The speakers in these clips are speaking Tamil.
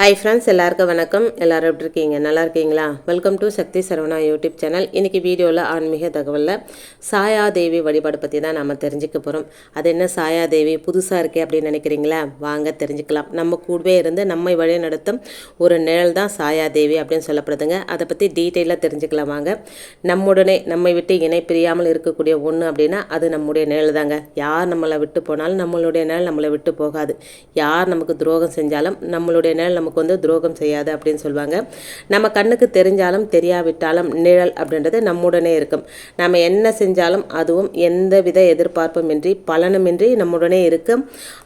ஹாய் ஃப்ரெண்ட்ஸ் எல்லாருக்கும் வணக்கம். எல்லோரும் எப்படி இருக்கீங்க? நல்லா இருக்கீங்களா? Welcome to Sakthi Saravana YouTube channel இன்றைக்கி வீடியோவில் ஆன்மீக தகவலில் சாயாதேவி வழிபாடு பற்றி தான் நம்ம தெரிஞ்சுக்க போகிறோம் அது என்ன சாயாதேவி புதுசாக இருக்கே அப்படின்னு நினைக்கிறீங்களா? வாங்க தெரிஞ்சுக்கலாம். நம்ம கூடவே இருந்து நம்மை வழி நடத்தும் ஒரு நிழல் தான் சாயாதேவி அப்படின்னு சொல்லப்படுதுங்க. அதை பற்றி டீட்டெயிலாக தெரிஞ்சுக்கலாம் வாங்க. நம்முடனே நம்மை விட்டு இணை பிரியாமல் இருக்கக்கூடிய ஒன்று அப்படின்னா அது நம்முடைய நிழல் தாங்க. யார் நம்மளை விட்டு போனாலும் நம்மளுடைய நிழல் நம்மளை விட்டு போகாது. யார் நமக்கு துரோகம் செஞ்சாலும் நம்மளுடைய நிழல் நமக்கு நமக்கு வந்து துரோகம் செய்யாது அப்படின்னு சொல்லுவாங்க நம்ம கண்ணுக்கு தெரிஞ்சாலும் தெரியாவிட்டாலும் நிழல் அப்படின்றது நம்முடனே இருக்கும். நம்ம என்ன செஞ்சாலும் அதுவும் எந்த வித எதிர்பார்ப்புமின்றி பலனுமின்றி நம்முடனே இருக்கும்.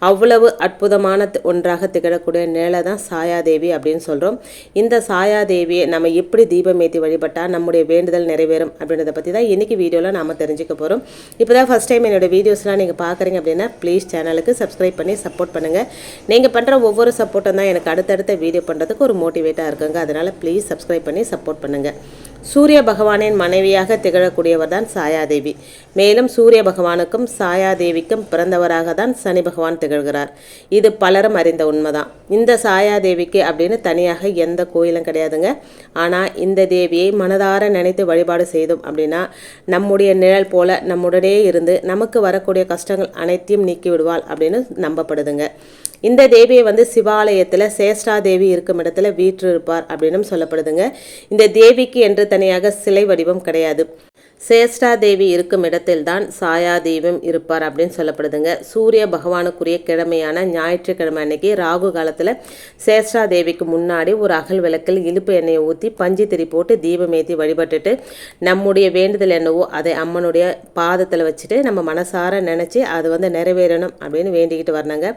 அவ்வளவு அற்புதமான ஒன்றாக திகழக்கூடிய நிழலை தான் சாயாதேவி அப்படின்னு சொல்கிறோம் இந்த சாயாதேவியை நம்ம எப்படி தீபம் ஏற்றி வழிபட்டால் நம்முடைய வேண்டுதல் நிறைவேறும் அப்படின்றத பற்றி தான் இன்றைக்கி வீடியோவில் நாம் தெரிஞ்சுக்க போகிறோம் இப்போ தான் ஃபஸ்ட் டைம் என்னோட வீடியோஸ்லாம் நீங்கள் பார்க்குறீங்க அப்படின்னா ப்ளீஸ் சேனலுக்கு சப்ஸ்கிரைப் பண்ணி சப்போர்ட் பண்ணுங்கள் நீங்கள் பண்ணுற ஒவ்வொரு சப்போர்ட்டும் தான் எனக்கு அடுத்தடுத்த வீடியோ பண்ணுறதுக்கு ஒரு மோட்டிவேட்டாக இருக்குங்க. அதனால் ப்ளீஸ் சப்ஸ்கிரைப் பண்ணி சப்போர்ட் பண்ணுங்கள் சூரிய பகவானின் மனைவியாக திகழக்கூடியவர் தான் சாயாதேவி. மேலும் சூரிய பகவானுக்கும் சாயாதேவிக்கும் பிறந்தவராக தான் சனி பகவான் திகழ்கிறார். இது பலரும் அறிந்த உண்மைதான். இந்த சாயாதேவிக்கு அப்படின்னு தனியாக எந்த கோயிலும் கிடையாதுங்க. ஆனால் இந்த தேவியை மனதார நினைத்து வழிபாடு செய்தோம் அப்படின்னா நம்முடைய நிழல் போல நம்முடனே இருந்து நமக்கு வரக்கூடிய கஷ்டங்கள் அனைத்தையும் நீக்கி விடுவாள் அப்படின்னு நம்பப்படுதுங்க. இந்த தேவியை வந்து சிவாலயத்தில் சேஷ்டா தேவி இருக்கும் இடத்துல வீற்றிருப்பார் அப்படின்னும் சொல்லப்படுதுங்க. இந்த தேவிக்கு என்று தனியாக சிலை வடிவம் கிடையாது. சேஷ்டா தேவி இருக்கும் இடத்தில்தான் சாயா இருப்பார் அப்படின்னு சொல்லப்படுதுங்க. சூரிய பகவானுக்குரிய கிழமையான ஞாயிற்றுக்கிழமை அன்னைக்கு ராகு காலத்தில் சேஷ்டாதேவிக்கு முன்னாடி ஒரு அகல் விளக்கில் இழுப்பு எண்ணெயை ஊற்றி பஞ்சு திரி போட்டு தீபம் ஏற்றி வழிபட்டுட்டு நம்முடைய வேண்டுதல் என்னவோ அதை அம்மனுடைய பாதத்தில் வச்சுட்டு நம்ம மனசார நினச்சி அது வந்து நிறைவேறணும் அப்படின்னு வேண்டிக்கிட்டு வரணுங்க.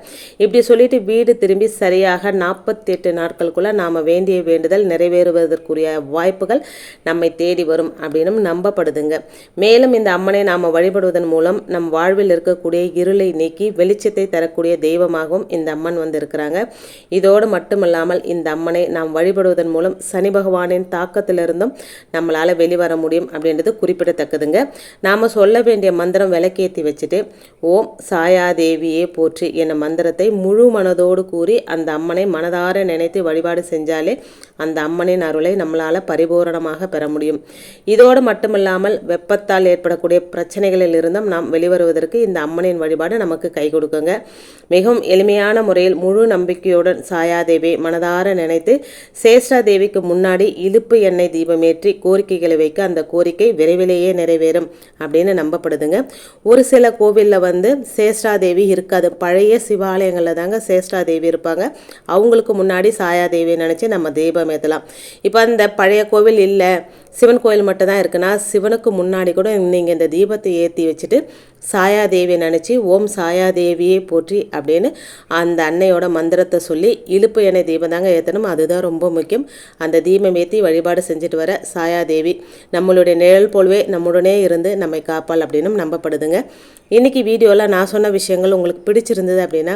இப்படி சொல்லிட்டு வீடு திரும்பி சரியாக நாற்பத்தி எட்டு நாட்களுக்குள்ளே நாம் வேண்டிய வேண்டுதல் நிறைவேறுவதற்குரிய வாய்ப்புகள் நம்மை தேடி வரும் அப்படின்னும் நம்பப்படுதுங்க. மேலும் இந்த அம்மனை நாம் வழிபடுவதன் மூலம் நம் வாழ்வில் இருக்கக்கூடிய இருளை நீக்கி வெளிச்சத்தை தரக்கூடிய தெய்வமாகவும் இந்த அம்மன் வந்து இருக்கிறாங்க இதோடு மட்டுமல்லாமல் இந்த அம்மனை நாம் வழிபடுவதன் மூலம் சனி பகவானின் தாக்கத்திலிருந்தும் நம்மளால் வெளிவர முடியும் அப்படின்றது குறிப்பிடத்தக்கதுங்க. நாம் சொல்ல வேண்டிய மந்திரம் விளக்கேற்றி வச்சுட்டு ஓம் சாயாதேவியே போற்றி என மந்திரத்தை முழு மனதோடு கூறி அந்த அம்மனை மனதார நினைத்து வழிபாடு செஞ்சாலே அந்த அம்மனின் அருளை நம்மளால் பரிபூரணமாக பெற முடியும். இதோடு மட்டுமில்லாமல் வெப்பத்தால் ஏற்படக்கூடிய பிரச்சனைகளில் இருந்தும் நாம் வெளிவருவதற்கு இந்த அம்மனின் வழிபாடு நமக்கு கை கொடுக்குங்க. மிகவும் எளிமையான முறையில் முழு நம்பிக்கையுடன் சாயாதேவி மனதார நினைத்து சேஷ்டா தேவிக்கு முன்னாடி இழுப்பு எண்ணெய் தீபமேற்றி கோரிக்கைகளை வைக்க அந்த கோரிக்கை விரைவிலேயே நிறைவேறும் அப்படின்னு நம்பப்படுதுங்க. ஒரு சில கோவிலில் வந்து சேஷ்டா தேவி இருக்காது. பழைய சிவாலயங்களில் தாங்க சேஷ்டா தேவி இருப்பாங்க. அவங்களுக்கு முன்னாடி சாயாதேவியை நினச்சி நம்ம தீபம் ஏற்றலாம் இப்போ அந்த பழைய கோவில் இல்லை சிவன் கோயில் மட்டும்தான் இருக்குன்னா சிவனுக்கு முன்னாடி கூட நீங்கள் இந்த தீபத்தை ஏற்றி வச்சுட்டு சாயாதேவியை நினச்சி ஓம் சாயாதேவியே போற்றி அப்படின்னு அந்த அன்னையோட மந்திரத்தை சொல்லி இழுப்பு எண்ணெய் தீபம் தாங்க ஏற்றணும் அதுதான் ரொம்ப முக்கியம். அந்த தீபம் ஏற்றி வழிபாடு செஞ்சுட்டு வர சாயாதேவி நம்மளுடைய நிழல் போலவே நம்முடனே இருந்து நம்மை காப்பாள் அப்படின்னும் நம்பப்படுதுங்க. இன்றைக்கி வீடியோவில் நான் சொன்ன விஷயங்கள் உங்களுக்கு பிடிச்சிருந்தது அப்படின்னா